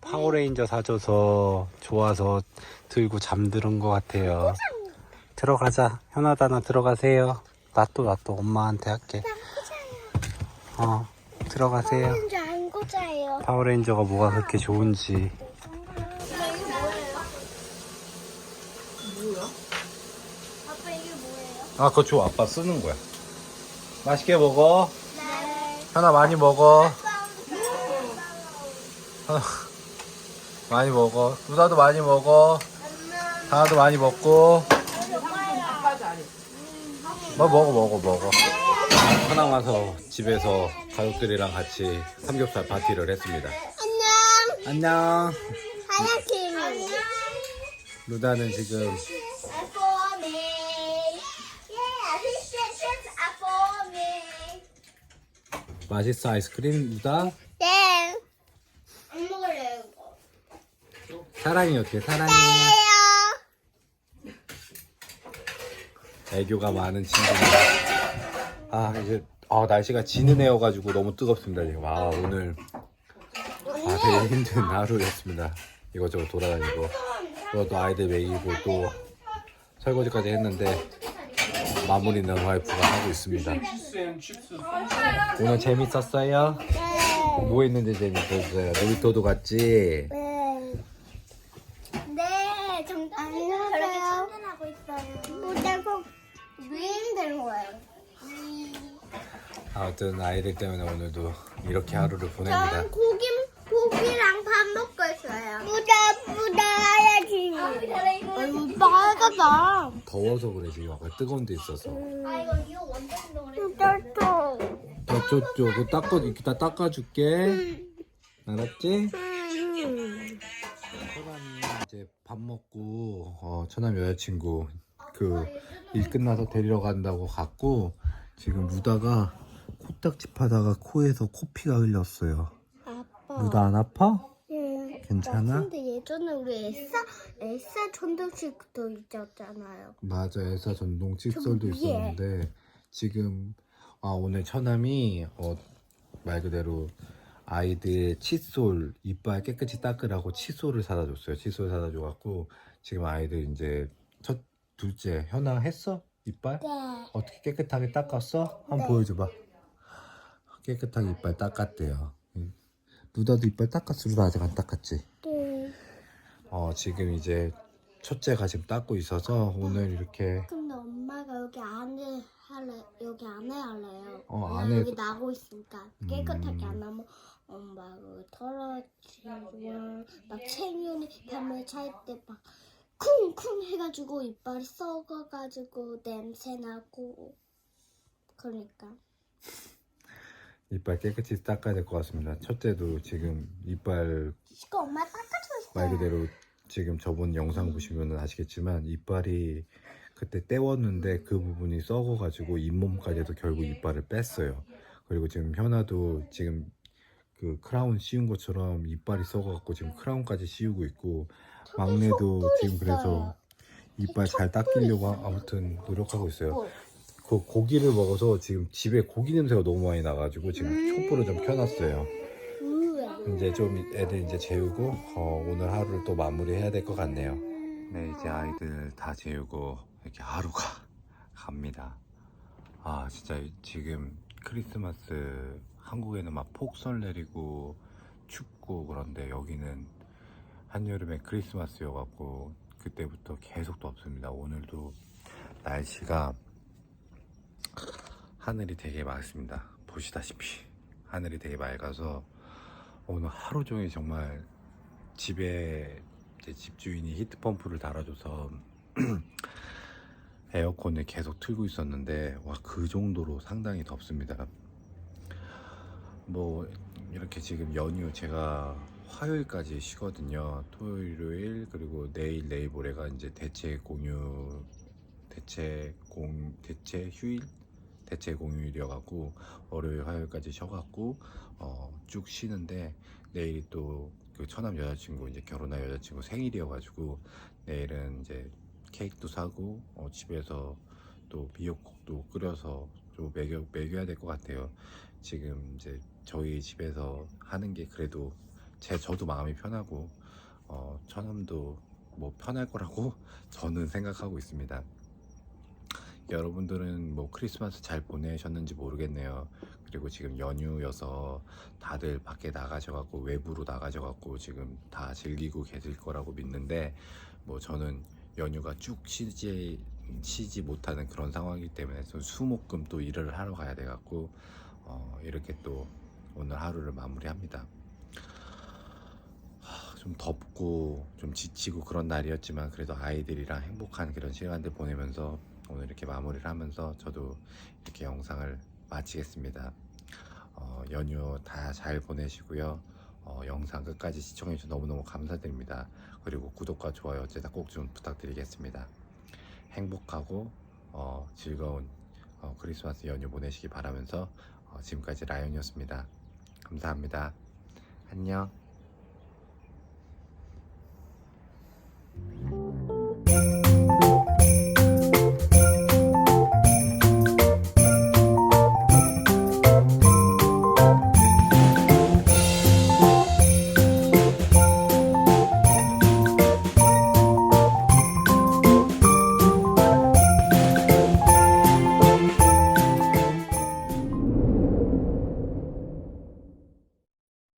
파워레인저 사줘서 좋아서 들고 잠드는 것 같아요. 들어가자. 현아다 나 들어가세요. 놔둬 놔둬 엄마한테 할게. 어 들어가세요. 안. 파워레인저가 뭐가 그렇게 좋은지. 이게 뭐예요? 뭐야? 아빠 이게 뭐예요? 아 그거 줘 아빠 쓰는 거야. 맛있게 먹어. 네. 현아 많이 먹어. 현아, 많이 먹어. 누나도 많이 먹어. 다나도 많이 먹고. 뭐 먹어 먹어 먹어. 하나 와서 집에서 가족들이랑 같이 삼겹살 파티를 했습니다. 안녕. 안녕. 루다는 지금. 맛있어 아이스크림 루다. 네. 안 먹을래요 이거. 사랑이 사랑해? 요 애교가 많은 친구입니다. 아 이제 아 날씨가 지는 애여가지고 너무 뜨겁습니다 지금. 아 오늘 아 되게 힘든 하루였습니다. 이것저것 돌아다니고 또 아이들 먹이고 또 설거지까지 했는데 마무리는 와이프가 하고 있습니다. 오늘 재밌었어요? 네. 뭐 했는데 재밌었어요? 놀이터도 갔지? 아무튼 아이들 때문에 오늘도 이렇게 하루를 보냅니다. 전 고기, 고기랑 밥 먹고 있어요. 부다, 부다야지. 아이고, 빨갛다. 더워서 그래 지금 아까 뜨거운 데 있어서. 아, 이거, 이거 완전 노래. 또 저쪽쪽 그 닦아 이따 닦아줄게. 알았지? 음. 초남이 이제 밥 먹고 어, 처남 여자친구 그 일 끝나서 데리러 간다고 갔고 지금 루다가 코딱지 파다가 코에서 코피가 흘렸어요. 아빠. 루다 안 아파? 응. 괜찮아? 근데 예전에 우리 에싸, 에싸 전등식도 있었잖아요. 맞아 에사 전동 칫솔도 저기 위에. 있었는데 지금 아 오늘 처남이 어, 말 그대로 아이들 칫솔 이빨 깨끗이 닦으라고 칫솔을 사다 줬어요 칫솔 사다 줘갖고 지금 아이들 이제 첫 둘째 현아 했어 이빨 네. 어떻게 깨끗하게 닦았어 한번 네. 보여줘봐 깨끗하게 이빨 닦았대요 응. 루다도 이빨 닦았어 루다 아직 안 닦았지 네. 어 지금 이제 첫째가 지금 닦고 있어서 오늘 이렇게 근데 엄마가 여기 안에 할래 여기 안에 할래요. 어, 왜냐면 안에- 여기 나고 있으니까 깨끗하게 음. 안 하면 엄마가 털어지고 막 챙윤이 밤에 잘때막 쿵쿵 해가지고 이빨이 썩어가지고 냄새 나고 그러니까 이빨 깨끗이 닦아야 될 것 같습니다. 첫째도 지금 이빨 이거 엄마 닦아줘. 말 그대로 지금 저번 영상 보시면 아시겠지만 이빨이 그때 떼웠는데 그 부분이 썩어가지고 잇몸까지도 결국 이빨을 뺐어요. 그리고 지금 현아도 지금 그 크라운 씌운 것처럼 이빨이 썩어갖고 지금 크라운까지 씌우고 있고 막내도 지금 그래서 이빨 잘 닦이려고 아무튼 노력하고 있어요. 그 고기를 먹어서 지금 집에 고기 냄새가 너무 많이 나가지고 지금 촛불을 좀 켜놨어요. 우와. 이제 좀 애들 이제 재우고 어, 오늘 하루를 또 마무리해야 될 것 같네요. 네 이제 아이들 다 재우고 이렇게 하루가 갑니다. 아 진짜 지금 크리스마스 한국에는 막 폭설 내리고 춥고 그런데 여기는 한여름에 크리스마스여갖고 그때부터 계속 덥습니다. 오늘도 날씨가 하늘이 되게 맑습니다. 보시다시피 하늘이 되게 맑아서 오늘 하루 종일 정말 집에 제 집주인이 히트펌프를 달아줘서 에어컨을 계속 틀고 있었는데 와 그 정도로 상당히 덥습니다. 뭐 이렇게 지금 연휴 제가 화요일까지 쉬거든요. 토요일, 일요일 그리고 내일 내일 모레가 이제 대체 공휴 대체 공 대체 휴일 대체 공휴일이어갖고 월요일 화요일까지 쉬어갖고 어, 쭉 쉬는데 내일이 또 그 처남 여자친구 이제 결혼할 여자친구 생일이어가지고 내일은 이제 케이크도 사고 어, 집에서 또 미역국도 끓여서 좀 먹여 먹여야 될 것 같아요. 지금 이제 저희 집에서 하는 게 그래도 제 저도 마음이 편하고 어, 처남도 뭐 편할 거라고 저는 생각하고 있습니다. 여러분들은 뭐 크리스마스 잘 보내셨는지 모르겠네요. 그리고 지금 연휴여서 다들 밖에 나가셔갖고 외부로 나가셔갖고 지금 다 즐기고 계실 거라고 믿는데 뭐 저는 연휴가 쭉 쉬지 쉬지 못하는 그런 상황이기 때문에 좀 수목금 또 일을 하러 가야 돼갖고 어, 이렇게 또 오늘 하루를 마무리합니다. 하, 좀 덥고 좀 지치고 그런 날이었지만 그래도 아이들이랑 행복한 그런 시간들 보내면서 오늘 이렇게 마무리를 하면서 저도 이렇게 영상을 마치겠습니다. 어, 연휴 다 잘 보내시고요. 어, 영상 끝까지 시청해주셔서 너무너무 감사드립니다. 그리고 구독과 좋아요 어째다 꼭 좀 부탁드리겠습니다. 행복하고 어, 즐거운 어, 크리스마스 연휴 보내시기 바라면서 어, 지금까지 라이언이었습니다. 감사합니다. 안녕.